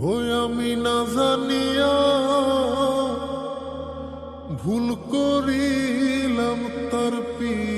ওই আমি না জানিয়া ভুল করিলাম তার পীড়িতে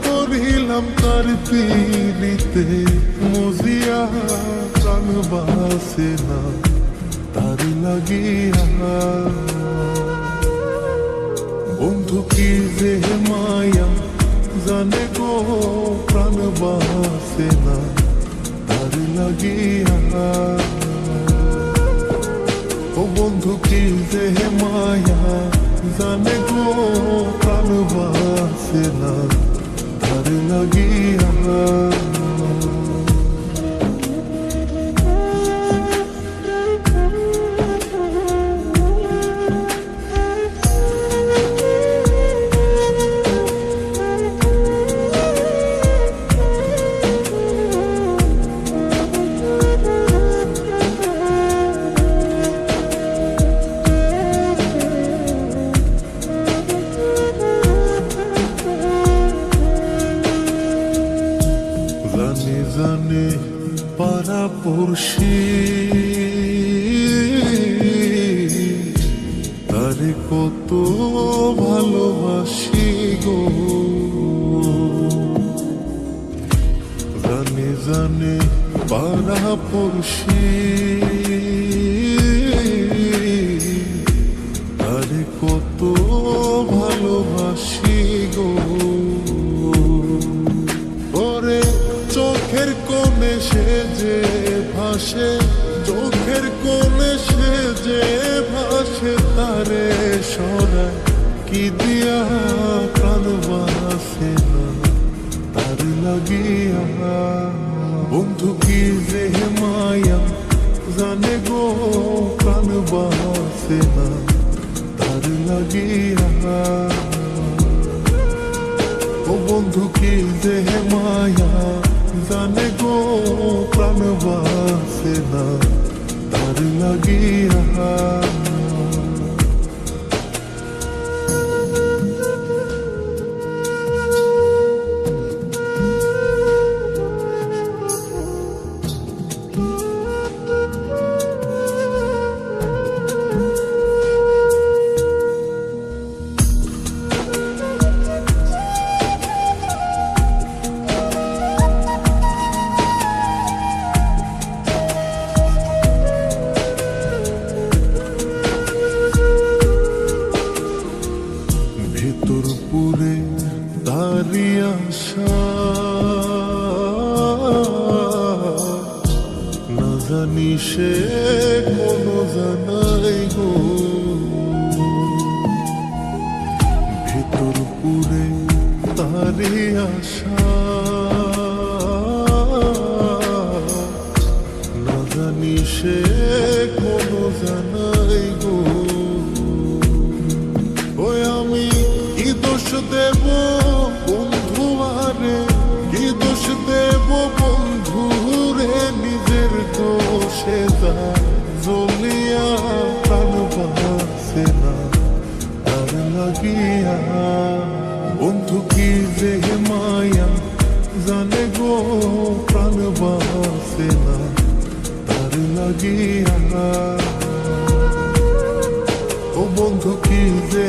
করিলাম তার পীড়িতে? মজিয়া প্রাণ বাসে না তার লাগিয়া। বন্ধু কি যে মায়া জানে গো, প্রাণ বাসে না তার লাগিয়া। ও বন্ধু কি যে মায়া জানে গো, প্রাণ বাসে না। তার লাগিয়া তারে কত ভালোবাসি গো। জানে জানে পাড়া পড়শি। তারে কত ভালোবাসি গো। ওরে চোখের কোণে সে যে ভাসে চোখের কোণে সে যে ভাসে তারে সরায়, কি দিয়া প্রাণ বাসে তার লাগিয়া বন্ধু কি যে মায়া জানে গো, প্রাণ বাসে না? তার লাগিয়া ও বন্ধু কি যে মায়া জানে গো প্রাণ বাসে না না জানি সে কোনো জানাই গো। ভেতর পুরে তারি আশা। না জানি সে কোনো জানাই গো। ওই আমি কি দোষ দেব বন্ধু আরে? কি দোষ দেব বন্ধু রে নিজের দোষে যা জ্বলিয়া প্রাণ বাসে না তার লাগিয়া বন্ধু কি যে মায়া জানে গো প্রাণ ও বন্ধু কি যে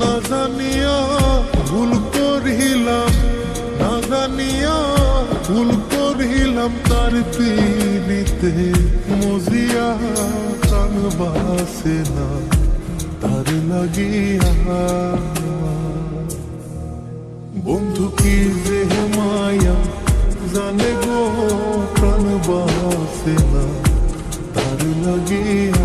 না জানিয়া ভুল করিলাম, না জানিয়া ভুল করিলাম তার পিড়িতে মজিয়া প্রাণ বাসে না, তার লাগিয়া। বন্ধু কি যে মায়া, জানে গো প্রাণ বাসে না, তার লাগিয়া।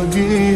প্রাণ বাসে না তার লাগিয়া